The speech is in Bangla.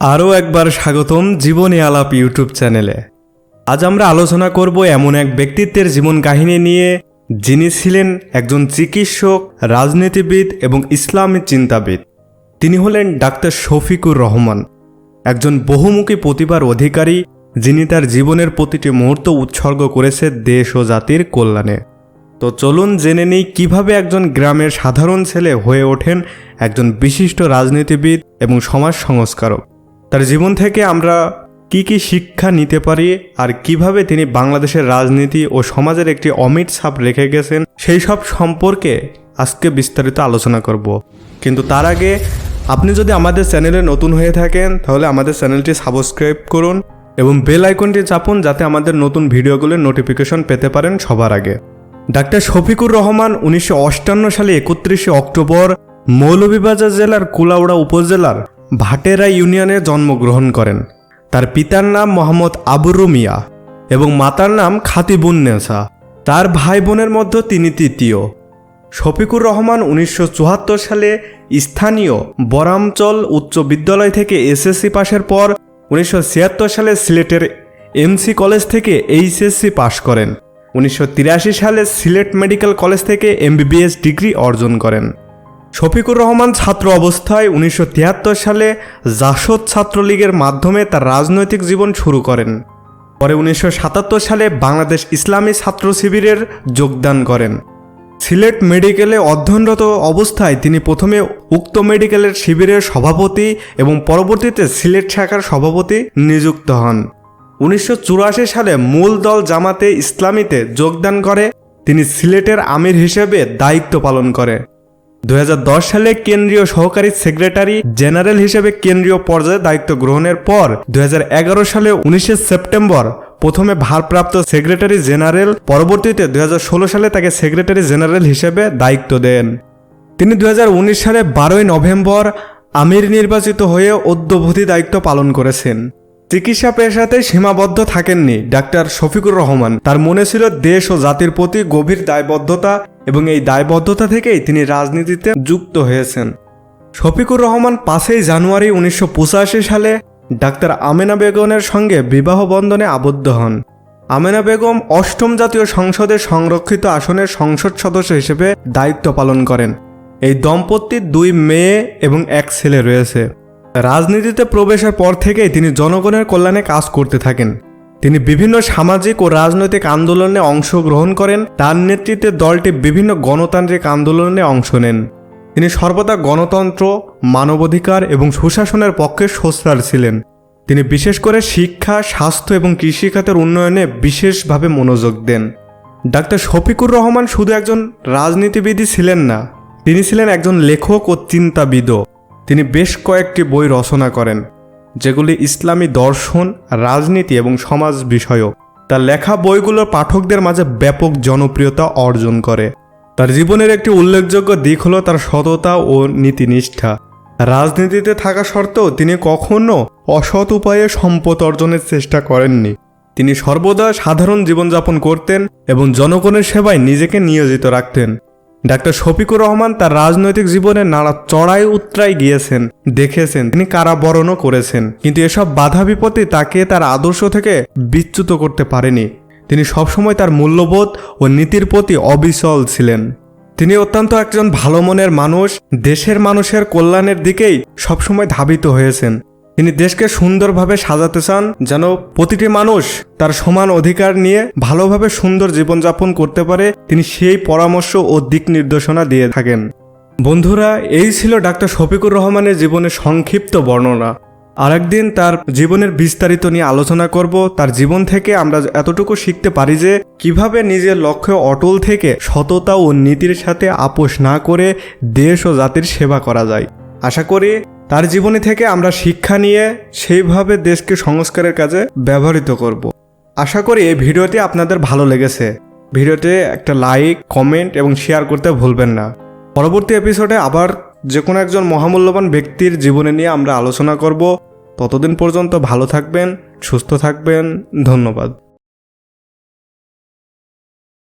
আরও একবার স্বাগতম জীবনী আলাপ ইউটিউব চ্যানেলে। আজ আমরা আলোচনা করব এমন এক ব্যক্তিত্বের জীবন কাহিনী নিয়ে, যিনি ছিলেন একজন চিকিৎসক, রাজনীতিবিদ এবং ইসলামী চিন্তাবিদ। তিনি হলেন ডাক্তার শফিকুর রহমান, একজন বহুমুখী প্রতিভার অধিকারী যিনি তার জীবনের প্রতিটি মুহূর্ত উৎসর্গ করেছে দেশ ও জাতির কল্যাণে। তো চলুন জেনে নিই কীভাবে একজন গ্রামের সাধারণ ছেলে হয়ে ওঠেন একজন বিশিষ্ট রাজনীতিবিদ এবং সমাজ সংস্কারক। তার জীবন থেকে আমরা কি কি শিক্ষা নিতে পারি আর কীভাবে তিনি বাংলাদেশের রাজনীতি ও সমাজের একটি অমিট ছাপ রেখে গেছেন, সেই সব সম্পর্কে আজকে বিস্তারিত আলোচনা করব। কিন্তু তার আগে আপনি যদি আমাদের চ্যানেলে নতুন হয়ে থাকেন, তাহলে আমাদের চ্যানেলটি সাবস্ক্রাইব করুন এবং বেল আইকনটি চাপুন যাতে আমাদের নতুন ভিডিওগুলোর নোটিফিকেশন পেতে পারেন সবার আগে। ডাক্তার শফিকুর রহমান উনিশশো সালে একত্রিশে অক্টোবর মৌলভীবাজার জেলার কুলাউড়া উপজেলার ভাটেরা ইউনিয়নে জন্মগ্রহণ করেন। তার পিতার নাম মোহাম্মদ আবুরু মিয়া এবং মাতার নাম খাতিবুন্নেসা তার ভাই বোনের মধ্যে তিনি তৃতীয়। শফিকুর রহমান উনিশশো চুয়াত্তর সালে স্থানীয় বরামচল উচ্চ বিদ্যালয় থেকে এসএসসি পাশের পর উনিশশো ছিয়াত্তর সালে সিলেটের এমসি কলেজ থেকে এইচএসসি পাশ করেন। উনিশশো তিরাশি সালে সিলেট মেডিকেল কলেজ থেকে এমবিবিএস ডিগ্রি অর্জন করেন। শফিকুর রহমান ছাত্র অবস্থায় উনিশশো তিয়াত্তর সালে জাসদ ছাত্রলীগের মাধ্যমে তার রাজনৈতিক জীবন শুরু করেন। পরে উনিশশো সাতাত্তর সালে বাংলাদেশ ইসলামী ছাত্র শিবিরের যোগদান করেন। সিলেট মেডিকেলে অধ্যয়নরত অবস্থায় তিনি প্রথমে উক্ত মেডিকেলের শিবিরের সভাপতি এবং পরবর্তীতে সিলেট শাখার সভাপতি নিযুক্ত হন। উনিশশো চুরাশি সালে মূল দল জামাতে ইসলামীতে যোগদান করে। তিনি সিলেটের আমির হিসেবে দায়িত্ব পালন করে। দুই হাজার দশ সালে কেন্দ্রীয় সহকারী সেক্রেটারি জেনারেল হিসেবে কেন্দ্রীয় পর্যায়ে দায়িত্ব গ্রহণের পর দুহাজার এগারো সালে উনিশে সেপ্টেম্বর প্রথমে ভারপ্রাপ্ত সেক্রেটারি জেনারেল, পরবর্তীতে দুই হাজার ষোলো সালে তাকে সেক্রেটারি জেনারেল হিসেবে দায়িত্ব দেন। তিনি দু হাজার উনিশ সালে বারোই নভেম্বর আমির নির্বাচিত হয়ে অদ্যবধি দায়িত্ব পালন করেছেন। চিকিৎসা পেশাতে সীমাবদ্ধ থাকেননি ডাক্তার শফিকুর রহমান। তার মনে ছিল দেশ ও জাতির প্রতি গভীর দায়বদ্ধতা এবং এই দায়বদ্ধতা থেকেই তিনি রাজনীতিতে যুক্ত হয়েছেন। শফিকুর রহমান পাঁচই জানুয়ারি উনিশশো পঁচাশি সালে ডাক্তার আমেনা বেগমের সঙ্গে বিবাহ বন্ধনে আবদ্ধ হন। আমেনা বেগম অষ্টম জাতীয় সংসদের সংরক্ষিত আসনের সংসদ সদস্য হিসেবে দায়িত্ব পালন করেন। এই দম্পতির দুই মেয়ে এবং এক ছেলে রয়েছে। রাজনীতিতে প্রবেশের পর থেকেই তিনি জনগণের কল্যাণে কাজ করতে থাকেন। তিনি বিভিন্ন সামাজিক ও রাজনৈতিক আন্দোলনে অংশগ্রহণ করেন। তার নেতৃত্বে দলটি বিভিন্ন গণতান্ত্রিক আন্দোলনে অংশ নেন। তিনি সর্বদা গণতন্ত্র, মানবাধিকার এবং সুশাসনের পক্ষে সোচ্চার ছিলেন। তিনি বিশেষ করে শিক্ষা, স্বাস্থ্য এবং কৃষিখাতের উন্নয়নে বিশেষভাবে মনোযোগ দেন। ডাক্তার শফিকুর রহমান শুধু একজন রাজনীতিবিদই ছিলেন না, তিনি ছিলেন একজন লেখক ও চিন্তাবিদও। তিনি বেশ কয়েকটি বই রচনা করেন, যেগুলি ইসলামী দর্শন, রাজনীতি এবং সমাজ বিষয়ক। তার লেখা বইগুলো পাঠকদের মাঝে ব্যাপক জনপ্রিয়তা অর্জন করে। তার জীবনের একটি উল্লেখযোগ্য দিক হলো তার সততা ও নীতিনিষ্ঠা। রাজনীতিতে থাকা সত্ত্বেও তিনি কখনো অসৎ উপায়ে সম্পদ অর্জনের চেষ্টা করেননি। তিনি সর্বদা সাধারণ জীবনযাপন করতেন এবং জনগণের সেবায় নিজেকে নিয়োজিত রাখতেন। ডাক্তার শফিকুর রহমান তার রাজনৈতিক জীবনে নানা চড়াই উত্তরাই গিয়েছেন, দেখেছেন। তিনি কারাবরণও করেছেন। কিন্তু এসব বাধা বিপত্তি তাকে তার আদর্শ থেকে বিচ্যুত করতে পারেনি। তিনি সবসময় তার মূল্যবোধ ও নীতির প্রতি অবিচল ছিলেন। তিনি অত্যন্ত একজন ভালো মনের মানুষ, দেশের মানুষের কল্যাণের দিকেই সবসময় ধাবিত হয়েছেন। তিনি দেশকে সুন্দরভাবে সাজাতে চান, যেন প্রতিটি মানুষ তার সমান অধিকার নিয়ে ভালোভাবে সুন্দর জীবনযাপন করতে পারে, তিনি সেই পরামর্শ ও দিক নির্দেশনা দিয়ে থাকেন। বন্ধুরা, এই ছিল ডাক্তার শফিকুর রহমানের জীবনের সংক্ষিপ্ত বর্ণনা। আরেকদিন তার জীবনের বিস্তারিত নিয়ে আলোচনা করব। তার জীবন থেকে আমরা এতটুকু শিখতে পারি যে, কীভাবে নিজের লক্ষ্যে অটল থেকে সততা ও নীতির সাথে আপোষ না করে দেশ ও জাতির সেবা করা যায়। আশা করি তার জীবনী থেকে আমরা শিক্ষা নিয়ে সেইভাবে দেশকে সংস্কারের কাজে ব্যবহৃত করব। আশা করি এই ভিডিওটি আপনাদের ভালো লেগেছে। ভিডিওতে একটা লাইক, কমেন্ট এবং শেয়ার করতে ভুলবেন না। পরবর্তী এপিসোডে আবার যে কোনো একজন মহামূল্যবান ব্যক্তির জীবনে নিয়ে আমরা আলোচনা করব। ততদিন পর্যন্ত ভালো থাকবেন, সুস্থ থাকবেন। ধন্যবাদ।